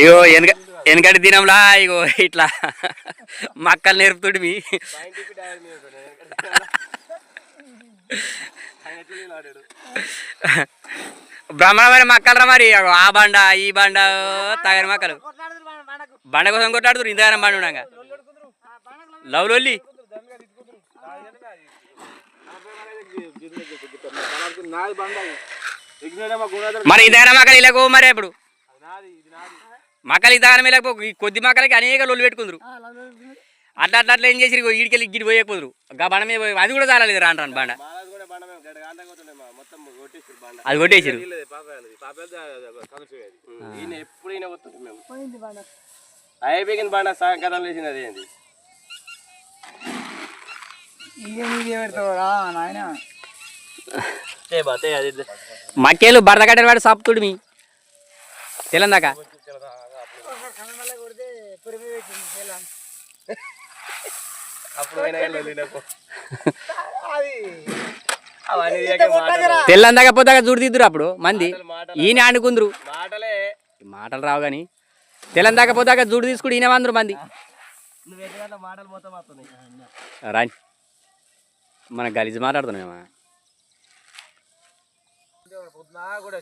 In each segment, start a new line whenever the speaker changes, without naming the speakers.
ఇగో వెనక వెనకటి దినంలా ఇగో ఇట్లా మక్కలు నేర్పుతుడు మీ. బ్రహ్మణమైన మక్కలు రా మరి ఆ బండ ఈ బండ తగని మక్కలు. బండ కోసం కొట్టాడుతురు ఇంతగానే బండ ఉండగా. లవ్ లొల్లి. మరి ఇంతగానే మక్కలు ఇలాగో మరి ఇప్పుడు? మక్కలు ఇంతగానే ఈ కొద్ది మక్కలకి అనేక లొల్లు పెట్టుకుందరు. అట్లా అట్లా అట్లా ఏం చేసి ఈడికెళ్ళి గిడి పోయకపోదురు. గా బండ మీద పోయి అది కూడా చాలలేదు రాను రాను బండ. అది కొట్టేసిరు
వీళ్ళది పాపది పాపది కలిసిపోయేది ఈయన ఎప్పుడు ఈయన కొట్టుంది మేము. అయిపోయింది బండ. సాయంకాలం లేచింది అది ఏంది? బాతే అది
మక్కేలు బరద కట్టిన వాడు సాపుతుడు మీ తెలందాక
అప్పుడు పోయినా కానీ లొల్లి నాకు. అవన్నీ ఇయ్యాక తెలందాక?
తెల్లందాక పోతాక చూడదిద్దురు అప్పుడు మంది. ఈయన ఆడుకుందరు
మాటలు
రావు కానీ తెల్లందాక పోతాక చూడు తీసుకుని ఈయన వందరు మంది.
నువ్వు
రాని మన గలీజ్ మాట్లాడుతున్నామా?
కూడా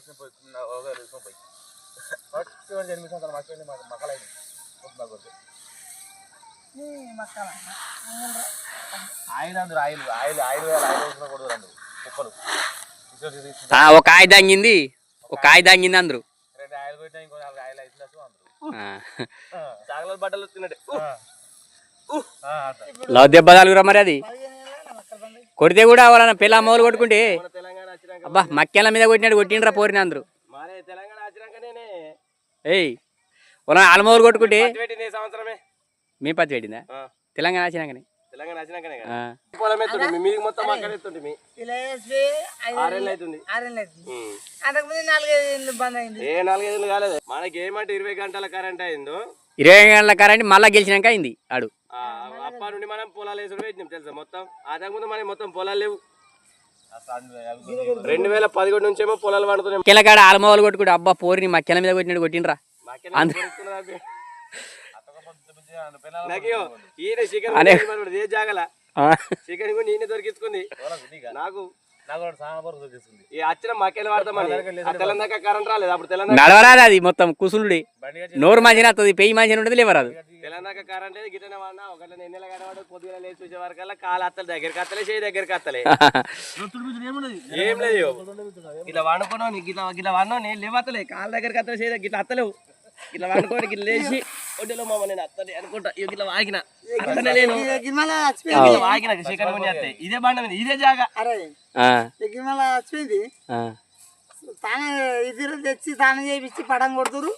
ఫస్ట్ ఎనిమిది సంవత్సరాలు మక్కలు మక్కలైంది ఆయిల్ అందరు ఆయిల్ ఆయిల్ ఆయిల్ వేయాలి ఆయిల్ అందరు కుప్పలు.
ఒక కాయ దాంగింది. ఒక కాయ దాంగింది అందరు
రెండు ఆయిల్ కొట్టినా ఇంకో నాలుగు ఆయిల్ వేసినట్టు అందరు
ఆ.
చాగల బట్టలు
లవ్ దెబ్బ తలుగురా మరి అది? కొడితే కూడా వాళ్ళ పిల్ల అమ్మలు కొట్టుకుంటే? అబ్బా మక్కెల మీద కొట్టినట్టు కొట్టిండ్రా పోరిన అందరు
మారే తెలంగాణ వచ్చినాక నేనే
ఏయ్ వాళ్ళ అలమోలు కొట్టుకుంటే
సంవత్సరమే?
మీ పత్తి పెట్టిందా?
ఆ.
తెలంగాణ వచ్చినాకనే.
తెలంగాణ వచ్చినాకనే
ఆ.
పొలం ఎత్తుండే మీ మీదికి మొత్తం అక్కడ ఎత్తుండే మీ? ఆరేళ్ళు అవుతుంది.
అంతకుముందు నాలుగైదు ఇళ్ళు బంద్ అయింది.
ఏ నాలుగైదు కాలేదు. మనకి ఏమంటే ఇరవై గంటల కరెంట్ అయిందో?
ఇరవై గంటల కరెంట్ మళ్ళా గెలిచినాక అయింది ఆడు.
ఆ, అప్ప నుండి మనం పొలాలు వేసుడు పెట్టినాం తెలుసా మొత్తం? అంతకుముందు మనకి మొత్తం పొలాలు లేవు. రెండు వేల పదిహేడు నుంచేమో పొలాలు పండుతున్నాయి.
మక్కెల కాడ ఆలమోలు కొట్టుకుంటే అబ్బా పోరిని మక్కెల మీద కొట్టినట్టు
చికెన్ కూడా దొరికించుకుంది. నాకు తెలంగాణ
నడవరాదు అది మొత్తం కుసులుడి నోరు వస్తుంది పెయ్యి మంచిగా ఉంటుంది లేవరాదు.
తెలంగాణ కరెంట్ అయితే గిట్టనే వాడినా. ఒకళ్ళ ఎన్నెల గడవాడు పొద్దున లేచి చూసే వరకల్లా కాలు అత్తలు దగ్గరికి అత్తలే చేయి దగ్గరికి అత్తలే. ఏం లేదు ఇట్లా వండుకున్నావు నీకు ఇట్లా ఇట్లా వాడినావు నేను లేవత్తలే కాళ్ళ దగ్గరికి అత్తలే చేయి ఇట్లా అత్తలేవు. ఇట్లా వండుకొని ఇట్లా లేచి ఒడ్డులో మామ నేను అత్తలే అనుకుంటా. ఇక ఇట్లా వాగిన.
గిరిమల
ఇట్లా వాగిన చికెన్ కొని అత్తే. ఇదే బండ మీద ఇదే జాగా.
అరే
ఆ,
గిరిమల వచ్చింది
ఆ.
తాను ఇద్దరు తెచ్చి తాను చేపించి పడం కొడుతురు